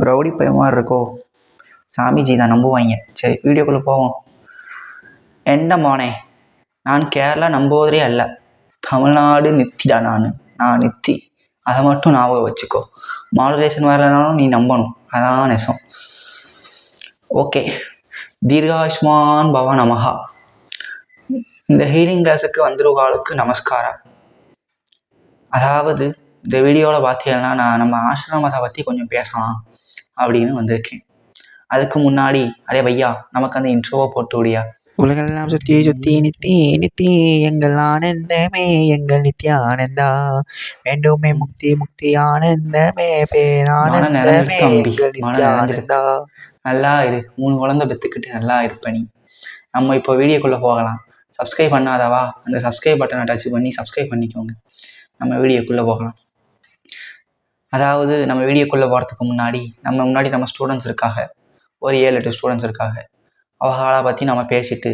Rowdy பையன் மாதிரி இருக்கோ? சாமிஜி தான் நம்புவாங்க. சரி வீடியோக்குள்ளே போவோம். என்ன மோனே? நான் கேரளா நம்புவதே அல்ல. தமிழ்நாடு நித்திடா நான். நான் நித்தி. அதை மட்டும் ஞாபகம் வச்சுக்கோ. மாடுலேஷன் வரலனாலும் நீ நம்பணும். அதான் நெசம். ஓகே. தீர்காயுஷ்மான் பவ நமஹா. இந்த ஹீலிங் கிளாஸுக்கு வந்துருவாளுக்கு நமஸ்காரம். அதாவது இந்த வீடியோவில் பார்த்தீங்கன்னா நான் நம்ம ஆசிரமத்தை பற்றி கொஞ்சம் பேசலாம். அப்படின்னு வந்திருக்கேன். அதுக்கு முன்னாடி அரே பையா நமக்கு அந்த இன்ட்ரோவை போட்டு விடியா உலகெல்லாம் சுத்தி சுத்தி நித்தி நித்தி எங்கள் ஆனந்தமே எங்கள் நித்யானந்தா. வேண்டுமே முக்தி முக்தி ஆனந்தமே பேரானந்தமே. எங்கள். நித்யானந்தா. நல்லா இரு மூணு குழந்தை பெற்றுக்கிட்டு நல்லா இருப்ப நீ நம்ம இப்போ வீடியோக்குள்ளே போகலாம். சப்ஸ்கிரைப் பண்ணாதவா? அந்த சப்ஸ்கிரைப் பட்டனை டச் பண்ணி சப்ஸ்கிரைப் பண்ணிக்கோங்க. நம்ம வீடியோக்குள்ளே போகலாம். அதாவது நம்ம வீடியோக்குள்ளே போகிறதுக்கு முன்னாடி நம்ம முன்னாடி நம்ம ஸ்டூடெண்ட்ஸ் இருக்காங்க. ஒரு ஏழு எட்டு ஸ்டூடெண்ட்ஸ் இருக்காங்க. அவர்களை பற்றி நம்ம பேசிட்டு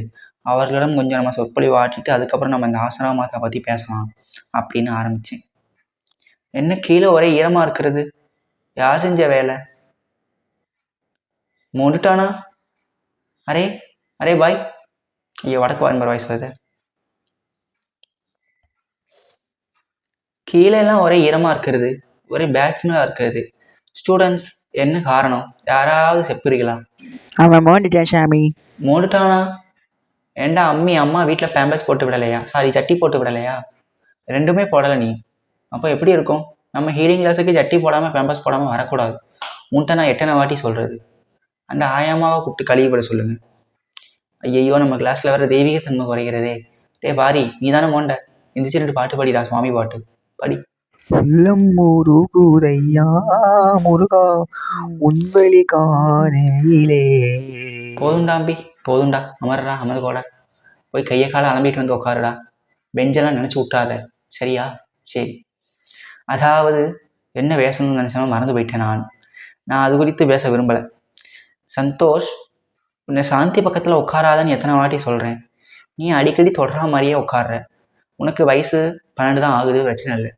அவர்களிடம் கொஞ்சம் நம்ம சொற்பொழிவு ஆட்டிட்டு அதுக்கப்புறம் நம்ம இந்த மாதா பற்றி பேசலாம் அப்படின்னு ஆரம்பித்தேன் என்ன கீழே ஒரே ஈரமாக இருக்கிறது? யார் செஞ்ச வேலை? மூண்டுட்டானா அரே அரே பாய் ஐயோ வடக்கு வான்பர் வாய்ஸ் வருது. கீழே எல்லாம் ஒரே ஈரமாக இருக்கிறது. ஒரே பேட்ஸ்மேனாக இருக்கிறது. ஸ்டூடெண்ட்ஸ் என்ன காரணம்? யாராவது செப்புறீங்களா அவன் மோண்டிட்டான் சாமி. மூண்டுட்டானா ஏண்டா அம்மி அம்மா வீட்டில் பேம்பஸ் போட்டு விடலையா? சாரி சட்டி போட்டு விடலையா? ரெண்டுமே போடலை நீ. அப்போ எப்படி இருக்கும்? நம்ம ஹீலிங் கிளாஸுக்கு சட்டி போடாமல் பேம்பஸ் போடாமல் வரக்கூடாது. உன்ட்ட நான் எத்தனை வாட்டி சொல்கிறது அந்த ஆயாமாவை கூப்பிட்டு கழுவி விட சொல்லுங்கள் ஐயையோ நம்ம கிளாஸில் வர தெய்வீக தன்மை குறைகிறதே. டே பாரி நீ தானே மோண்ட எந்திரிச்சு ரெண்டு பாட்டு படிடா சுவாமி பாட்டு. படி. உள்ளம் முருகுதையா முருகா உன்வழி காணையிலே. போதும்டாம்பி போதும்டா. அமர்றா அமர் போய் கையை காலை அலம்பிட்டு வந்து உட்காருடா பெஞ்செல்லாம் நினச்சி விட்டாத சரியா? சரி. அதாவது என்ன பேசணும்னு நினச்சாலும் மறந்து போயிட்டேன் நான். நான் அது குறித்து பேச விரும்பலை. சந்தோஷ் உன்னை சாந்தி பக்கத்தில் உட்காராதன்னு எத்தனை வாட்டி சொல்கிறேன் நீ அடிக்கடி தொடர மாதிரியே உட்காடுற உனக்கு வயசு பன்னெண்டு தான் ஆகுது பிரச்சனை இல்லை.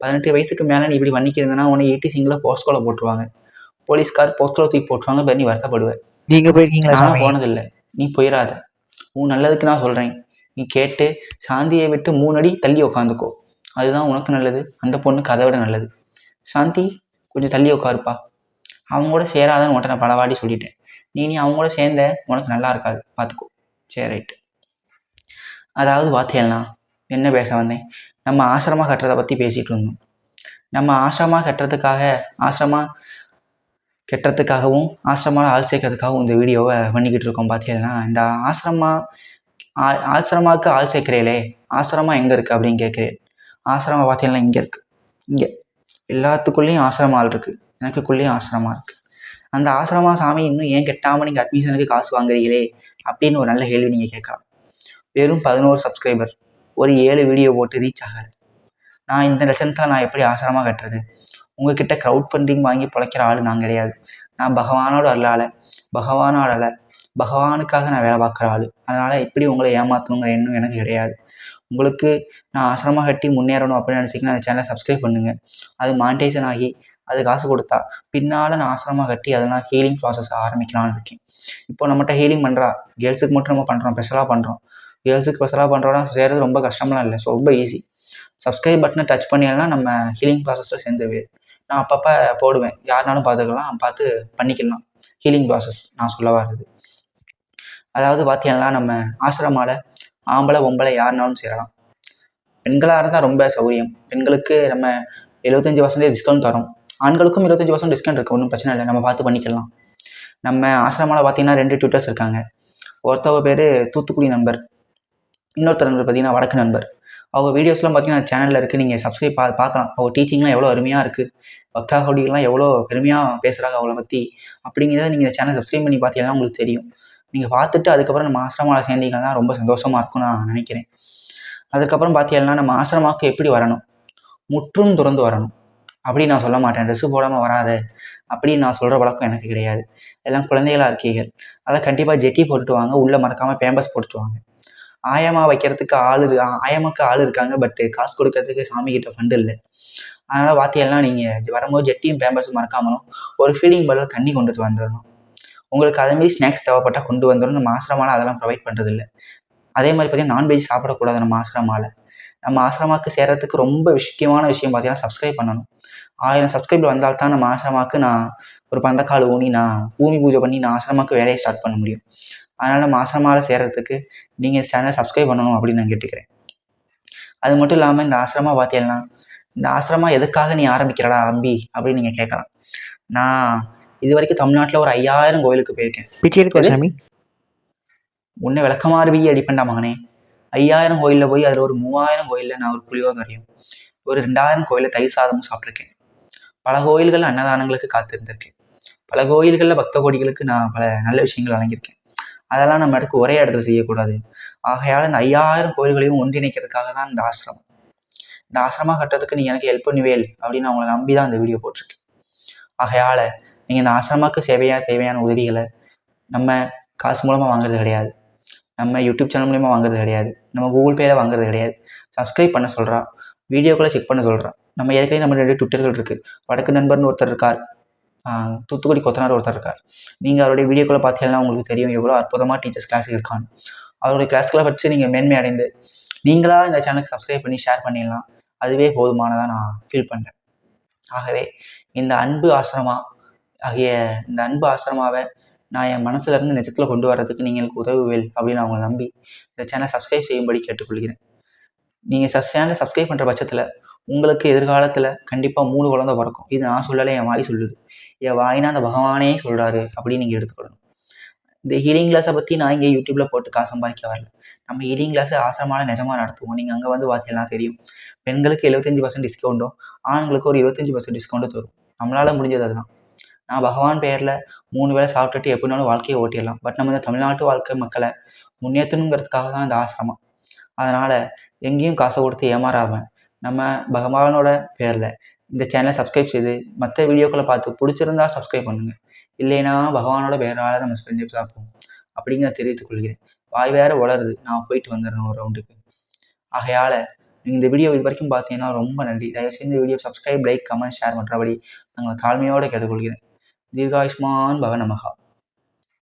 பதினெட்டு வயசுக்கு மேலே நீ இப்படி பண்ணிக்கிறதுனா உன்னை ஈட்டி சிங்கில் போஸ்கோல போட்டுருவாங்க. போலீஸ்கார் போஸ்கோல தூக்கி போட்டுருவாங்க பேர் நீ வருத்தப்படுவ. நீங்க போயிருக்கீங்களா நான் போனதில்லை. நீ போயிடாத உன் நல்லதுக்கு நான் சொல்கிறேன் நீ கேட்டு சாந்தியை விட்டு மூணு அடி தள்ளி உக்காந்துக்கோ. அதுதான் உனக்கு நல்லது. அந்த பொண்ணுக்கு அதை விட நல்லது. சாந்தி கொஞ்சம் தள்ளி உட்காருப்பா அவங்க கூட சேராதன்னு உன்ட்ட நான் பல வாட்டி சொல்லிட்டேன். நீ நீ அவங்க கூட சேர்ந்த உனக்கு நல்லா இருக்காது. பார்த்துக்கோ சரி ரைட்டு அதாவது பார்த்தீங்கன்னா என்ன பேச வந்தேன்? நம்ம ஆசிரமா கட்டுறதை பற்றி பேசிகிட்டு இருந்தோம். நம்ம ஆசிரமா கட்டுறதுக்காக ஆசிரமா கெட்டுறதுக்காகவும் ஆசிரமாவில் ஆள் சேர்க்கறதுக்காகவும் இந்த வீடியோவை பண்ணிக்கிட்டு இருக்கோம் பார்த்தீங்கன்னா இந்த ஆசிரமா ஆ- ஆசிரமாவுக்கு ஆள் சேர்க்குறீங்களே? ஆசிரமா எங்கே இருக்குது அப்படின்னு கேட்குறேன் ஆசிரமா பார்த்தீங்கன்னா இங்கே இருக்குது இங்கே. எல்லாத்துக்குள்ளேயும் ஆசிரமா ஆள் இருக்குது எனக்குள்ளேயும் ஆசிரமா இருக்குது அந்த ஆசிரமா சாமி இன்னும் ஏன் கெட்டாமல் நீங்கள் அட்மிஷனுக்கு காசு வாங்குறீங்களே? அப்படின்னு ஒரு நல்ல கேள்வி நீங்கள் கேட்கலாம். வெறும் பதினோரு சப்ஸ்கிரைபர் ஒரு ஏழு வீடியோ போட்டு ரீச் ஆகலை நான் இந்த லட்சணத்தில் நான் எப்படி ஆசிரமாக கட்டுறது? உங்ககிட்ட க்ரௌட் ஃபண்டிங் வாங்கி பிழைக்கிற ஆள் நான் கிடையாது. நான் பகவானோட அருளால பகவானோட அல்ல பகவானுக்காக நான் வேலை பார்க்குற ஆள். அதனால் இப்படி உங்களை ஏமாற்றணுங்கிற எண்ணம் எனக்கு கிடையாது. உங்களுக்கு நான் ஆசிரமாக கட்டி முன்னேறணும் அப்படின்னு நினச்சிங்கன்னா அந்த சேனலை சப்ஸ்கிரைப் பண்ணுங்கள் அது மானிட்டைசன் ஆகி அது காசு கொடுத்தா பின்னால் நான் ஆசிரமாக கட்டி அதை நான் ஹீலிங் ப்ராசஸ் ஆரம்பிக்கலாம்னு இருக்கேன். இப்போ நம்மகிட்ட ஹீலிங் பண்ணுறா கேர்ள்ஸுக்கு மட்டும் நம்ம பண்ணுறோம் ஸ்பெஷலாக பண்ணுறோம் கேர்ள்ஸுக்கு ஸ்பெஷலாக பண்ணுறோன்னா செய்கிறது ரொம்ப கஷ்டம்லாம் இல்லை. ஸோ ரொம்ப ஈஸி சப்ஸ்கிரைப் பட்டனை டச் பண்ணினா நம்ம ஹீலிங் ப்ராசஸில் சேர்ந்துருவே நான் அப்பப்போ போடுவேன். யாருனாலும் பார்த்துக்கலாம். பார்த்து பண்ணிக்கலாம் ஹீலிங் ப்ராசஸ் நான் சொல்ல வர்றது. அதாவது பார்த்தீங்கன்னா நம்ம ஆசிரமாவில் ஆம்பளை பொம்பளை யாருனாலும் சேரலாம். பெண்களாக இருந்தால் ரொம்ப சௌகரியம். பெண்களுக்கு நம்ம எழுபத்தஞ்சி பர்சன்டேஜ் டிஸ்கவுண்ட் தரோம். ஆண்களுக்கும் இருபத்தஞ்சி பர்சன்ட் டிஸ்கவுண்ட் இருக்குது ஒன்றும் பிரச்சனை இல்லை. நம்ம பார்த்து பண்ணிக்கலாம். நம்ம ஆசிரமாவில் பார்த்தீங்கன்னா ரெண்டு டியூட்டர்ஸ் இருக்காங்க. ஒருத்தவங்க பேர் தூத்துக்குடி நண்பர். இன்னொருத்தர் நண்பர் பார்த்தீங்கன்னா வடக்கு நண்பர். அவங்க வீடியோஸ்லாம் பார்த்தீங்கன்னா சேனலில் இருக்குது நீங்கள் சப்ஸ்கிரைப் பா பார்க்கலாம். அவங்க டீச்சிங்லாம் எவ்வளோ அருமையாக இருக்குது பக்தா கவுடிகள்லாம் எவ்வளோ பெருமையாக பேசுகிறாங்க அவங்கள பற்றி அப்படிங்கிறத நீங்கள் சேனல் சப்ஸ்கிரைப் பண்ணி பார்த்தீங்கன்னா உங்களுக்கு தெரியும். நீங்கள் பார்த்துட்டு அதுக்கப்புறம் நம்ம ஆசிரமாவில் சேர்ந்தீங்கன்னா ரொம்ப சந்தோஷமாக இருக்கும் நான் நினைக்கிறேன். அதுக்கப்புறம் பார்த்தீங்கன்னா நம்ம ஆசிரமாவுக்கு எப்படி வரணும்? முற்றும் துறந்து வரணும். அப்படி நான் சொல்ல மாட்டேன். ட்ரெஸ்ஸு போடாமல் வராத. அப்படின்னு நான் சொல்கிற பழக்கம் எனக்கு கிடையாது. எல்லாம் குழந்தைகளாக இருக்கீர்கள். அதெல்லாம் கண்டிப்பாக ஜெட்டி போட்டுட்டு வாங்க. உள்ளே மறக்காமல் பேம்பஸ் போட்டுட்டு வாங்க. ஆயமா வைக்கிறதுக்கு ஆள் இரு ஆயமாக்கு ஆள் இருக்காங்க பட் காசு கொடுக்கறதுக்கு சாமி கிட்ட ஃபண்ட் இல்லை. அதனால் வாத்தியெல்லாம் நீங்கள் வரும்போது ஜெட்டியும் பேம்பர்ஸும் மறக்காமலும் ஒரு ஃபீலிங் பாட்டில் தண்ணி கொண்டுட்டு வந்துடணும். உங்களுக்கு அதேமாரி ஸ்நாக்ஸ் தேவைப்பட்டால் கொண்டு வந்துடணும். நம்ம ஆசிரமால அதெல்லாம் ப்ரொவைட் பண்ணுறதில்ல அதே மாதிரி பார்த்தீங்கன்னா நான்வெஜ் சாப்பிடக்கூடாது நம்ம ஆசிரமாவில் நம்ம ஆசிரமாக்கு சேர்கிறதுக்கு ரொம்ப முக்கியமான விஷயம் பார்த்தீங்கன்னா சப்ஸ்கிரைப் பண்ணணும். ஆயிரம் சப்ஸ்கிரைப் வந்தால் தான் நம்ம ஆசிரமாக்கு நான் ஒரு பந்தக்கால் ஊனி நான் பூமி பூஜை பண்ணி நான் ஆசிரமாக்கு வேலையை ஸ்டார்ட் பண்ண முடியும். அதனால் நம்ம ஆசிரமாவில் சேர்கிறதுக்கு நீங்கள் சேனல் சப்ஸ்கிரைப் பண்ணணும் அப்படின்னு நான் கேட்டுக்கிறேன். அது மட்டும் இல்லாமல் இந்த ஆசிரமா பார்த்தீங்கன்னா இந்த ஆசிரமா எதுக்காக நீ ஆரம்பிக்கிறடா அம்பி அப்படின்னு நீங்கள் கேட்கலாம் நான் இது வரைக்கும் தமிழ்நாட்டில் ஒரு ஐயாயிரம் கோயிலுக்கு போயிருக்கேன். பிச்சை எடுக்கோ சாமி உன்னை விளக்கமாறு பிய் அடிப்பேன்டா மகனே. ஐயாயிரம் கோயிலில் போய் அதில் ஒரு மூவாயிரம் கோயிலில் நான் ஒரு புளியோகரையும் ஒரு ரெண்டாயிரம் கோயிலில் தயிர் சாதமும் சாப்பிட்ருக்கேன் பல கோயில்கள் அன்னதானங்களுக்கு காத்திருந்திருக்கேன். பல கோயில்களில் பக்த கோடிகளுக்கு நான் பல நல்ல விஷயங்கள் வழங்கியிருக்கேன். அதெல்லாம் நம்ம இடத்துக்கு ஒரே இடத்துல செய்யக்கூடாது. ஆகையால் இந்த ஐயாயிரம் கோயில்களையும் ஒன்றிணைக்கிறதுக்காக தான் இந்த ஆசிரமம். இந்த ஆசிரமா கட்டுறதுக்கு நீ எனக்கு ஹெல்ப் பண்ணுவேல் அப்படின்னு அவங்கள நம்பி தான் இந்த வீடியோ போட்டிருக்கேன் ஆகையால் நீங்கள் இந்த ஆசிரமாக்கு சேவையாக தேவையான உதவிகளை நம்ம காசு மூலமாக வாங்குறது கிடையாது. நம்ம யூடியூப் சேனல் மூலிமா வாங்குறது கிடையாது. நம்ம கூகுள் பேயில் வாங்குறது கிடையாது. சப்ஸ்கிரைப் பண்ண சொல்கிறான் வீடியோக்களை செக் பண்ண சொல்கிறான் நம்ம ஏற்கனவே நம்ம ரெண்டு ட்விட்டர்கள் இருக்குது வடக்கு நண்பர்னு ஒருத்தர் இருக்கார். தூத்துக்குடி கொத்தனார் ஒருத்தர் இருக்கார். நீங்கள் அவருடைய வீடியோக்குள்ளே பார்த்தீங்கன்னா உங்களுக்கு தெரியும் எவ்வளோ அற்புதமாக டீச்சர்ஸ் கிளாஸ் இருக்கான்னு. அவருடைய கிளாஸ்களை வச்சு நீங்கள் மேன்மை அடைந்து நீங்களாக இந்த சேனலுக்கு சப்ஸ்கிரைப் பண்ணி ஷேர் பண்ணிடலாம். அதுவே போதுமானதாக நான் ஃபீல் பண்ணுறேன் ஆகவே இந்த அன்பு ஆசிரமா ஆகிய இந்த அன்பு ஆசிரமாவை நான் என் மனசுலேருந்து நிஜத்தில் கொண்டு வர்றதுக்கு நீங்கள் உதவுவேல் அப்படின்னு அவங்களை நம்பி இந்த சேனலை சப்ஸ்கிரைப் செய்யும்படி கேட்டுக்கொள்கிறேன். நீங்கள் சஸ் சேனலை சப்ஸ்கிரைப் பண்ணுற பட்சத்தில் உங்களுக்கு எதிர்காலத்தில் கண்டிப்பாக மூணு குழந்தை பிறக்கும். இது நான் சொல்லலை என் வாய் சொல்லுது. என் வாயினா அந்த பகவானே சொல்கிறாரு அப்படின்னு நீங்கள் எடுத்துக்கணும். இந்த ஹீலிங் கிளாஸை பற்றி நான் இங்கே யூடியூப்பில் போட்டு காசு சம்பாதிக்க வரல. நம்ம ஹீலிங் கிளாஸ் ஆசிரமான நிஜமாக நடத்துவோம். நீங்கள் அங்கே வந்து பார்த்தீங்கன்னா தெரியும். பெண்களுக்கு எழுபத்தஞ்சி பர்சன்ட் டிஸ்கவுண்ட்டும் ஆண்களுக்கு ஒரு இருபத்தஞ்சி பர்சன்ட் டிஸ்கவுண்ட்டும் தரும். நம்மளால் முடிஞ்சது அதுதான். நான் பகவான் பெயரில் மூணு வேளை சாப்பிட்டுட்டு எப்படினாலும் வாழ்க்கையை ஓட்டிடலாம். பட் நம்ம இந்த தமிழ்நாட்டு வாழ்க்கை மக்களை முன்னேற்றணுங்கிறதுக்காக தான் இந்த ஆசிரமம். அதனால் எங்கேயும் காசை கொடுத்து ஏமாறாமல் நம்ம பகவானோட பேரில் இந்த சேனலை சப்ஸ்கிரைப் செய்து மற்ற வீடியோக்களை பார்த்து பிடிச்சிருந்தா சப்ஸ்கிரைப் பண்ணுங்கள் இல்லைன்னா பகவானோட பேரால் நம்ம செஞ்சு சாப்பிடுவோம் அப்படிங்கிற தெரிவித்துக் கொள்கிறேன். வாய் வேற உளருது நான் போயிட்டு வந்துடுறேன் ஒரு ரவுண்டுக்கு ஆகையால் இந்த வீடியோ இது வரைக்கும் பார்த்தீங்கன்னா ரொம்ப நன்றி. தயவுசெய்து இந்த video subscribe like comment share பண்ணுறபடி நாங்கள் தாழ்மையோடு கேட்டுக்கொள்கிறேன். தீர்காயுஷ்மான் பவ நமகா